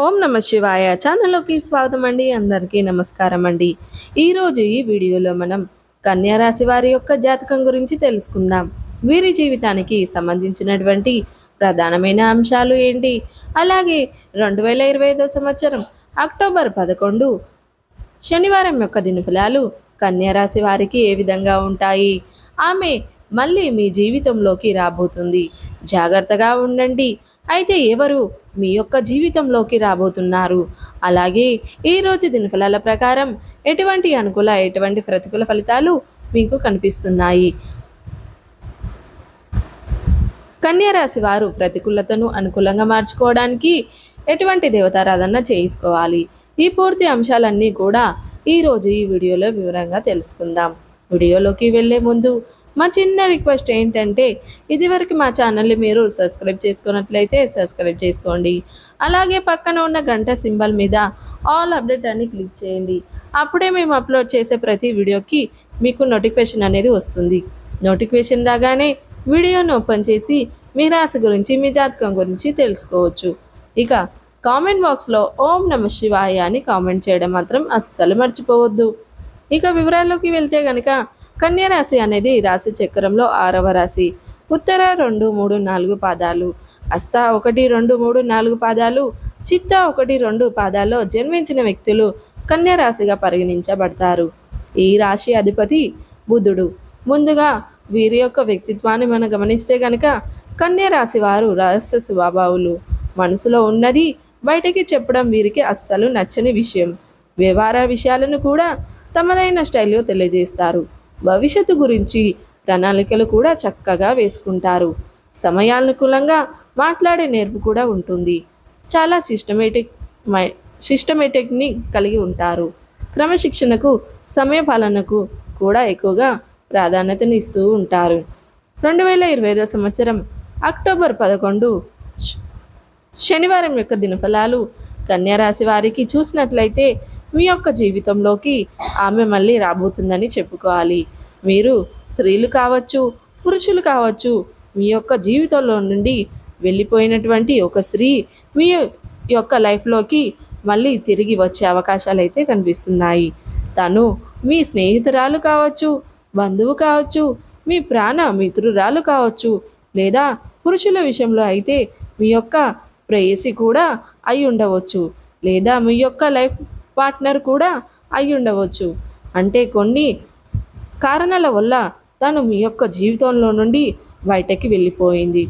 ఓం నమ శివాయ. ఛానల్లోకి స్వాగతం అండి. అందరికీ నమస్కారం అండి. ఈరోజు ఈ వీడియోలో మనం కన్యారాశి వారి యొక్క జాతకం గురించి తెలుసుకుందాం. వీరి జీవితానికి సంబంధించినటువంటి ప్రధానమైన అంశాలు ఏంటి? అలాగే రెండు వేల ఇరవై ఐదో సంవత్సరం అక్టోబర్ పదకొండు శనివారం యొక్క దినఫలాలు కన్యారాశి వారికి ఏ విధంగా ఉంటాయి? ఆమె మళ్ళీ మీ జీవితంలోకి రాబోతుంది. జాగ్రత్తగా ఉండండి. అయితే ఎవరు మీ యొక్క జీవితంలోకి రాబోతున్నారు? అలాగే ఈరోజు దినఫలాల ప్రకారం ఎటువంటి అనుకూల ఎటువంటి ప్రతికూల ఫలితాలు మీకు కనిపిస్తున్నాయి? కన్యారాశి వారు ప్రతికూలతను అనుకూలంగా మార్చుకోవడానికి ఎటువంటి దేవతారాధన చేయించుకోవాలి? ఈ పూర్తి అంశాలన్నీ కూడా ఈరోజు ఈ వీడియోలో వివరంగా తెలుసుకుందాం. వీడియోలోకి వెళ్ళే ముందు మా చిన్న రిక్వెస్ట్ ఏంటంటే ఇదివరకు మా ఛానల్ని మీరు సబ్స్క్రైబ్ చేసుకున్నట్లయితే సబ్స్క్రైబ్ చేసుకోండి. అలాగే పక్కన ఉన్న గంట సింబల్ మీద ఆల్ అప్డేట్ అని క్లిక్ చేయండి. అప్పుడే మేము అప్లోడ్ చేసే ప్రతి వీడియోకి మీకు నోటిఫికేషన్ అనేది వస్తుంది. నోటిఫికేషన్ రాగానే వీడియోను ఓపెన్ చేసి మీ రాశి గురించి మీ జాతకం గురించి తెలుసుకోవచ్చు. ఇక కామెంట్ బాక్స్లో ఓం నమ శివాయ అని కామెంట్ చేయడం మాత్రం అస్సలు మర్చిపోవద్దు. ఇక వివరాల్లోకి వెళ్తే కనుక కన్యరాశి అనేది రాశి చక్రంలో ఆరవ రాశి. ఉత్తర రెండు మూడు నాలుగు పాదాలు. అస్త ఒకటి రెండు మూడు నాలుగు పాదాలు. చిత్త ఒకటి రెండు పాదాల్లో జన్మించిన వ్యక్తులు కన్యరాశిగా పరిగణించబడతారు. ఈ రాశి అధిపతి బుధుడు. ముందుగా వీరి యొక్క వ్యక్తిత్వాన్ని మనం గమనిస్తే గనక కన్యరాశి వారు రహస్య స్వభావులు. మనసులో ఉన్నది బయటికి చెప్పడం వీరికి అస్సలు నచ్చని విషయం. వ్యవహార విషయాలను కూడా తమదైన స్టైల్లో తెలియజేస్తారు. భవిష్యత్తు గురించి ప్రణాళికలు కూడా చక్కగా వేసుకుంటారు. సమయానుకూలంగా మాట్లాడే నేర్పు కూడా ఉంటుంది. చాలా సిస్టమేటిక్ మై సిస్టమేటిక్ని కలిగి ఉంటారు. క్రమశిక్షణకు సమయపాలనకు కూడా ఎక్కువగా ప్రాధాన్యతని ఇస్తూ ఉంటారు. రెండు వేల ఇరవై ఐదో సంవత్సరం అక్టోబర్ పదకొండు శనివారం యొక్క దినఫలాలు కన్యారాశి వారికి చూసినట్లయితే మీ యొక్క జీవితంలోకి ఆమె మళ్ళీ రాబోతుందని చెప్పుకోవాలి. మీరు స్త్రీలు కావచ్చు పురుషులు కావచ్చు మీ యొక్క జీవితంలో నుండి వెళ్ళిపోయినటువంటి ఒక స్త్రీ మీ యొక్క లైఫ్లోకి మళ్ళీ తిరిగి వచ్చే అవకాశాలు అయితే కనిపిస్తున్నాయి. తను మీ స్నేహితురాలు కావచ్చు బంధువు కావచ్చు మీ ప్రాణ మిత్రురాలు కావచ్చు లేదా పురుషుల విషయంలో అయితే మీ యొక్క ప్రేయసి కూడా అయి ఉండవచ్చు లేదా మీ యొక్క లైఫ్ పార్ట్నర్ కూడా అయి ఉండవచ్చు. అంటే కొన్ని కారణాల వల్ల తను మీ యొక్క జీవితంలో నుండి బయటకి వెళ్ళిపోయింది.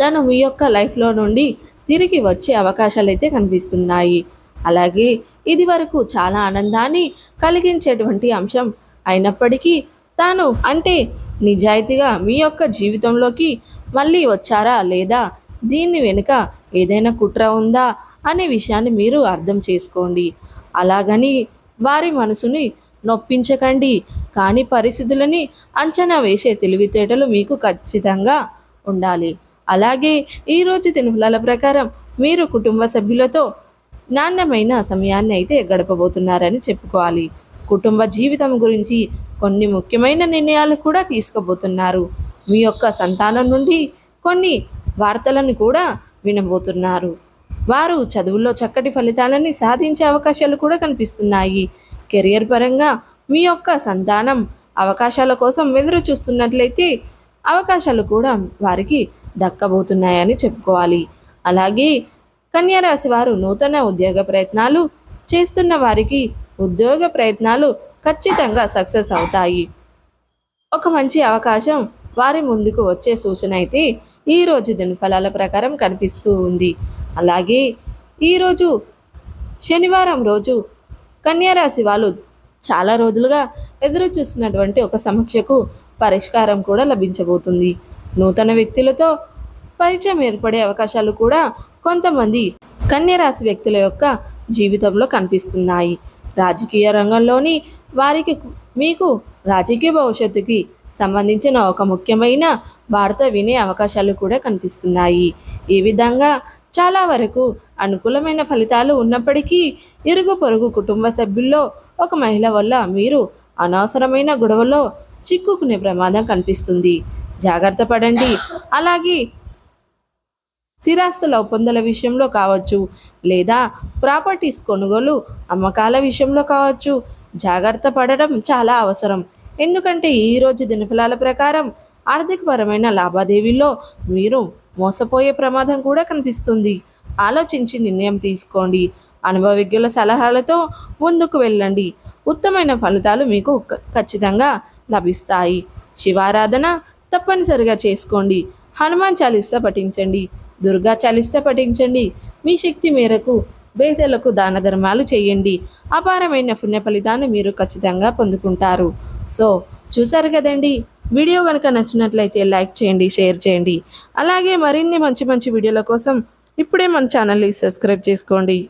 తను మీ యొక్క లైఫ్లో నుండి తిరిగి వచ్చే అవకాశాలు అయితే కనిపిస్తున్నాయి. అలాగే ఇది వరకు చాలా ఆనందాన్ని కలిగించేటువంటి అంశం అయినప్పటికీ తాను అంటే నిజాయితీగా మీ యొక్క జీవితంలోకి మళ్ళీ వచ్చారా లేదా దీన్ని వెనుక ఏదైనా కుట్ర ఉందా అనే విషయాన్ని మీరు అర్థం చేసుకోండి. అలాగని వారి మనసుని నొప్పించకండి. కానీ పరిస్థితులని అంచనా వేసే తెలివితేటలు మీకు ఖచ్చితంగా ఉండాలి. అలాగే ఈరోజు తినుపుల ప్రకారం మీరు కుటుంబ సభ్యులతో నాణ్యమైన సమయాన్ని అయితే గడపబోతున్నారని చెప్పుకోవాలి. కుటుంబ జీవితం గురించి కొన్ని ముఖ్యమైన నిర్ణయాలు కూడా తీసుకోబోతున్నారు. మీ యొక్క సంతానం నుండి కొన్ని వార్తలను కూడా వినబోతున్నారు. వారు చదువుల్లో చక్కటి ఫలితాలని సాధించే అవకాశాలు కూడా కనిపిస్తున్నాయి. కెరియర్ పరంగా మీ యొక్క సంతానం అవకాశాల కోసం ఎదురు చూస్తున్నట్లయితే అవకాశాలు కూడా వారికి దక్కబోతున్నాయని చెప్పుకోవాలి. అలాగే కన్యారాశి వారు నూతన ఉద్యోగ ప్రయత్నాలు చేస్తున్న వారికి ఉద్యోగ ప్రయత్నాలు ఖచ్చితంగా సక్సెస్ అవుతాయి. ఒక మంచి అవకాశం వారి ముందుకు వచ్చే సూచన అయితే ఈరోజు దినఫలాల ప్రకారం కనిపిస్తూ ఉంది. అలాగే ఈరోజు శనివారం రోజు కన్యారాశి వాళ్ళు చాలా రోజులుగా ఎదురు చూస్తున్నటువంటి ఒక సమస్యకు పరిష్కారం కూడా లభించబోతుంది. నూతన వ్యక్తులతో పరిచయం ఏర్పడే అవకాశాలు కూడా కొంతమంది కన్యరాశి వ్యక్తుల యొక్క జీవితంలో కనిపిస్తున్నాయి. రాజకీయ రంగంలోని వారికి మీకు రాజకీయ భవిష్యత్తుకి సంబంధించిన ఒక ముఖ్యమైన వార్త వినే అవకాశాలు కూడా కనిపిస్తున్నాయి. ఈ విధంగా చాలా వరకు అనుకూలమైన ఫలితాలు ఉన్నప్పటికీ ఇరుగు పొరుగు కుటుంబ సభ్యుల్లో ఒక మహిళ వల్ల మీరు అనవసరమైన గొడవలో చిక్కుకునే ప్రమాదం కనిపిస్తుంది. జాగ్రత్త పడండి. అలాగే స్థిరాస్తుల ఒప్పందాల విషయంలో కావచ్చు లేదా ప్రాపర్టీస్ కొనుగోలు అమ్మకాల విషయంలో కావచ్చు జాగ్రత్త పడడం చాలా అవసరం. ఎందుకంటే ఈరోజు దినఫలాల ప్రకారం ఆర్థికపరమైన లావాదేవీల్లో మీరు మోసపోయే ప్రమాదం కూడా కనిపిస్తుంది. ఆలోచించి నిర్ణయం తీసుకోండి. అనుభవజ్ఞుల సలహాలతో ముందుకు వెళ్ళండి. ఉత్తమైన ఫలితాలు మీకు క- ఖచ్చితంగా లభిస్తాయి. శివారాధన తప్పనిసరిగా చేసుకోండి. హనుమాన్ చాలీసా పఠించండి. దుర్గా చాలీసా పఠించండి. మీ శక్తి మేరకు బేదలకు దాన ధర్మాలు చేయండి. అపారమైన పుణ్య ఫలితాన్ని మీరు ఖచ్చితంగా పొందుకుంటారు. సో చూసారు కదండి? వీడియో కనుక నచ్చినట్లయితే లైక్ చేయండి షేర్ చేయండి. అలాగే మరిన్ని మంచి మంచి వీడియోల కోసం ఇప్పుడే మన ఛానల్ని సబ్స్క్రైబ్ చేసుకోండి.